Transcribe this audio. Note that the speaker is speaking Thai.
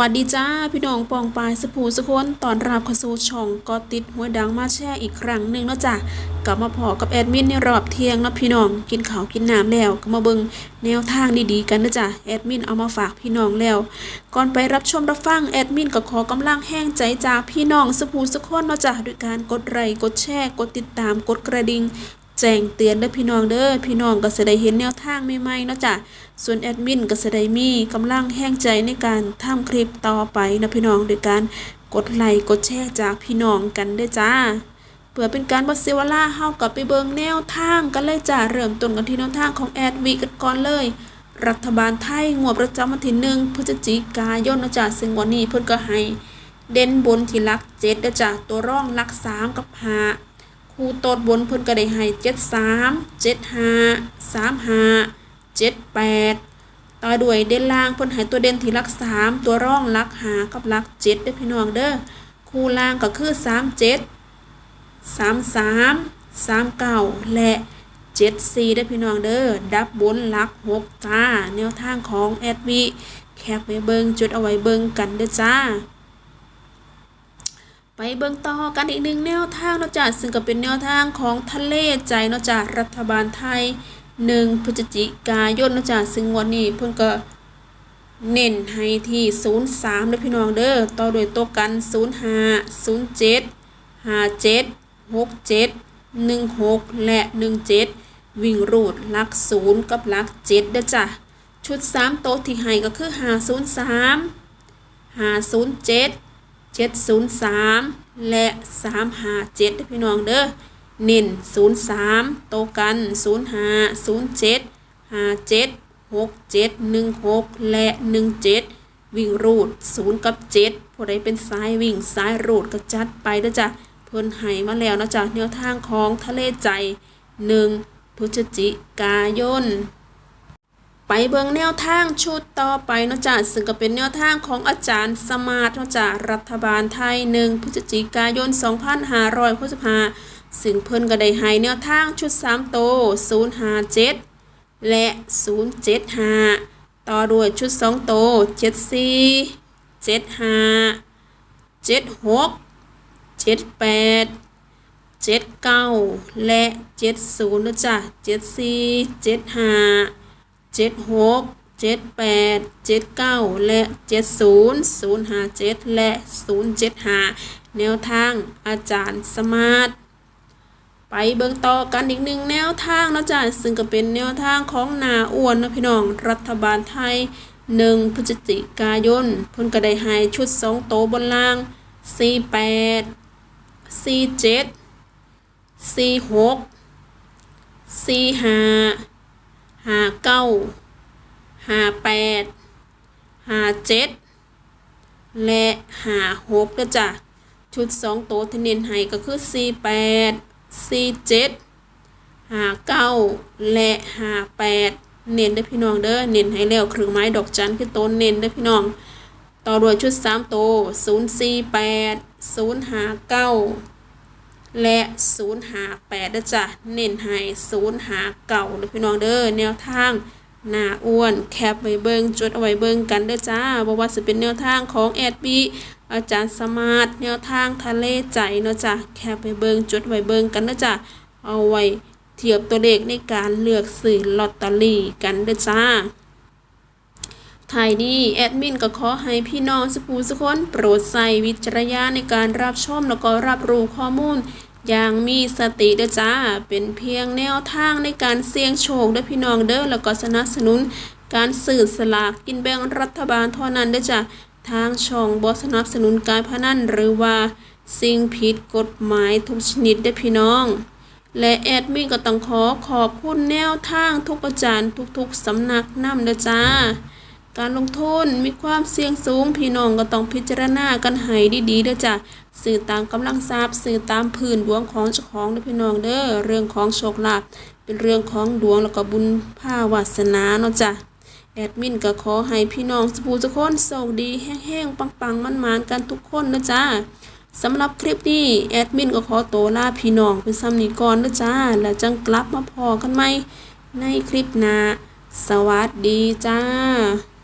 วัสดีจ้า พี่น้องปองปายสปูสะคนตอนรับเข้าสู่ช่องก็ติดหัวดังมาแช่อีกครั้งหนึ่งเนาะจ้ะกลับมาพอกับแอดมินในรอบเที่ยงเนาะพี่น้องกินข้าวกินน้ำแล้วก็มาเบิงแนวทางดีๆกันนะจ้ะแอดมินเอามาฝากพี่น้องแล้ว ก่อนไปรับชมรับฟังแอดมินก็ขอกำลังแห้งใจจากพี่น้องสปูสะคนเนาะจ้ะด้วยการกดไลค์กดแชร์กดติดตามกดกระดิ่ง แจ้งเตือนเด้อพี่น้องเด้อพี่น้องก็จะได้เห็นแนวทางใหม่ๆเนาะจ้ะส่วนแอดมินก็จะได้มีกำลังแห้งใจในการทำคลิปต่อไปนะพี่น้องโดยการกดไลค์กดแชร์จากพี่น้องกันเด้อจ้าเพื่อเป็นการบ่เสียเวล่าเฮากลับไปเบิ่งแนวทางกันเลยจ้าเริ่มต้นกันที่แนวทางของแอดวีกันก่อนเลยรัฐบาลไทยงวดประจำวันที่หนึ่งพฤศจิกายนนะจ้ะซึ่งวันนี้เพิ่นก็ให้เด่นบนที่ลักเจ็ดนะจ้ะตัวร่องลักสามกับหา คูโตดบนเพิ่นก็ได้ให้เจ็ดสามเจ็ดห้าสามห้าเจ็ดแปดต่อด้วยเด่นล่างเพิ่นให้ตัวเด่นที่ลักสามตัวร่องลักหากับลักเจ็ดเด้อพี่น้องเด้อคู่ล่างก็คือสามเจ็ดสามสามสามเก้าและเจ็ดสี่เด้อพี่น้องเด้อดับบนลักหกจ้าแนวทางของแอดวีแคปไว้เบิงจุดเอาไว้เบิงกันเด้อจ้า ไปเบิ่งต่อกันอีกหนึ่งแนวทางเนาะจ้ะซึ่งก็เป็นแนวทางของทะเลใจเนาะจ้ะรัฐบาลไทยหนึ่งพฤศจิกายนเนาะจ้ะซึ่งวันนี้เพิ่นก็เน้นให้ที่ 03เด้อพี่น้องเด้อต่อโดยตัวกัน 05 07 57 67 16 และ 17 วิ่งรูดลัก 0 กับลัก7เด้อจ้ะชุด 3 โต๊ะที่ให้ก็คือ 503 507 703 และ 357เด้อพี่น้องเด้อเน้น03โตกัน05 07 57 67 16 และ 17 วิ่งรูด 0 กับ7ผู้ใดเป็นสายวิ่งสายรูดก็จัดไปเด้อจ้ะเพิ่นให้มาแล้วนะจ้ะแนวทางของทะเลใจ 1พฤศจิกายน ไปเบิงแนวทางชุดต่อไปนะจ้ะซึ่งก็เป็นแนวทางของอาจารย์สมาร์ทนะจ้ะรัฐบาลไทย1พฤศจิกายน 2565ซึ่งเพิ่นก็ได้ให้แนวทางชุด 3 โต 057 และ 075 ต่อด้วยชุด 2 โต 74 75 76 78เจ็ดเก้าและเจ็ดศูนย์นะจ๊ะเจ็ดสี่ เจ็ดหกเจ็ดแปดเจ็ดเก้าและเจ็ดศูนย์ศูนย์ห้าเจ็ดและศูนย์เจ็ดห้าแนวทางอาจารย์สมาร์ทไปเบิ่งต่อกันอีกหนึ่งแนวทางเนาะจ้ะซึ่งก็เป็นแนวทางของนาอ้วนนะพี่น้องรัฐบาลไทยหนึ่งพฤศจิกายนพิ่นก็ได้ให้ชุดสองโตวบนล่างสี่แปดสี่เจ็ดสี่หกสี่ห้า ห้าเก้าห้าแปดห้าเจ็ดและห้าหกเด้อจ้ะชุดสองโต๊ะที่เน้นให้ก็คือสี่แปดสี่เจ็ดห้าเก้าและห้าแปดเน้นเด้อพี่น้องเด้อเน้นให้แล้วเครื่องไม้ดอกจันคือโต้นเน้นเด้อพี่น้อง ต่อด้วยชุดสามโตศูนย์สี่แปดศูนย์ห้าเก้า และศูนย์หาแปดนะจ๊ะเน้นให้ศูนย์หาเก่าเลยพี่น้องเด้อแนวทางหน้าอ้วนแคปไว้เบิงจดเอาไว้เบิงกันเด้อจ้าบ่ว่าจะเป็นแนวทางของแอดบีอาจารย์สมาร์ทแนวทางทะเลใจเนาะจ้ะแคปไว้เบิงจดไว้เบิงกันเด้อจ้ะเอาไว้เทียบตัวเลขในการเลือกซื้อลอตเตอรี่กันเด้อจ้าท้ายนี้แอดมินก็ขอให้พี่น้องสปูสกคนโปรดใส่วิจารณญาณในการรับชมแล้วก็รับรู้ข้อมูล อย่างมีสติเด้อจ้า เป็นเพียงแนวทางในการเสี่ยงโชคเด้อพี่น้องเด้อแล้วก็สนับสนุน การสื่อสลากกินแบ่งรัฐบาลเท่านั้นเด้อจ้าทางช่องบ่สนับสนุนการพนันหรือว่า สิ่งผิดกฎหมายทุกชนิดเด้อพี่น้อง และแอดมินก็ต้องขอขอบคุณแนวทางทุกอาจารย์ทุกๆสำนักนำเด้อจ้า การลงทุนมีความเสี่ยงสูงพี่น้องก็ต้องพิจารณากันให้ดีๆเด้อจ้ะสื่อตามกำลังทรัพย์สื่อตามพื้นดวงของเจ้าของเด้อพี่น้องเด้อเรื่องของโชคลาภเป็นเรื่องของดวงแล้วก็บุญภาวาสนาเนาะจ้ะแอดมินก็ขอให้พี่น้องสปูทุกคนโชคดีแห้งๆปังๆมันๆกันทุกคนนะจ้าสำหรับคลิปนี้แอดมินก็ขอโตัวลาพี่น้องไปซ้ำนี้ก่อนนะจ้าแล้วจังกลับมาพอกันไหมในคลิปหน้าสวัสดีจ้า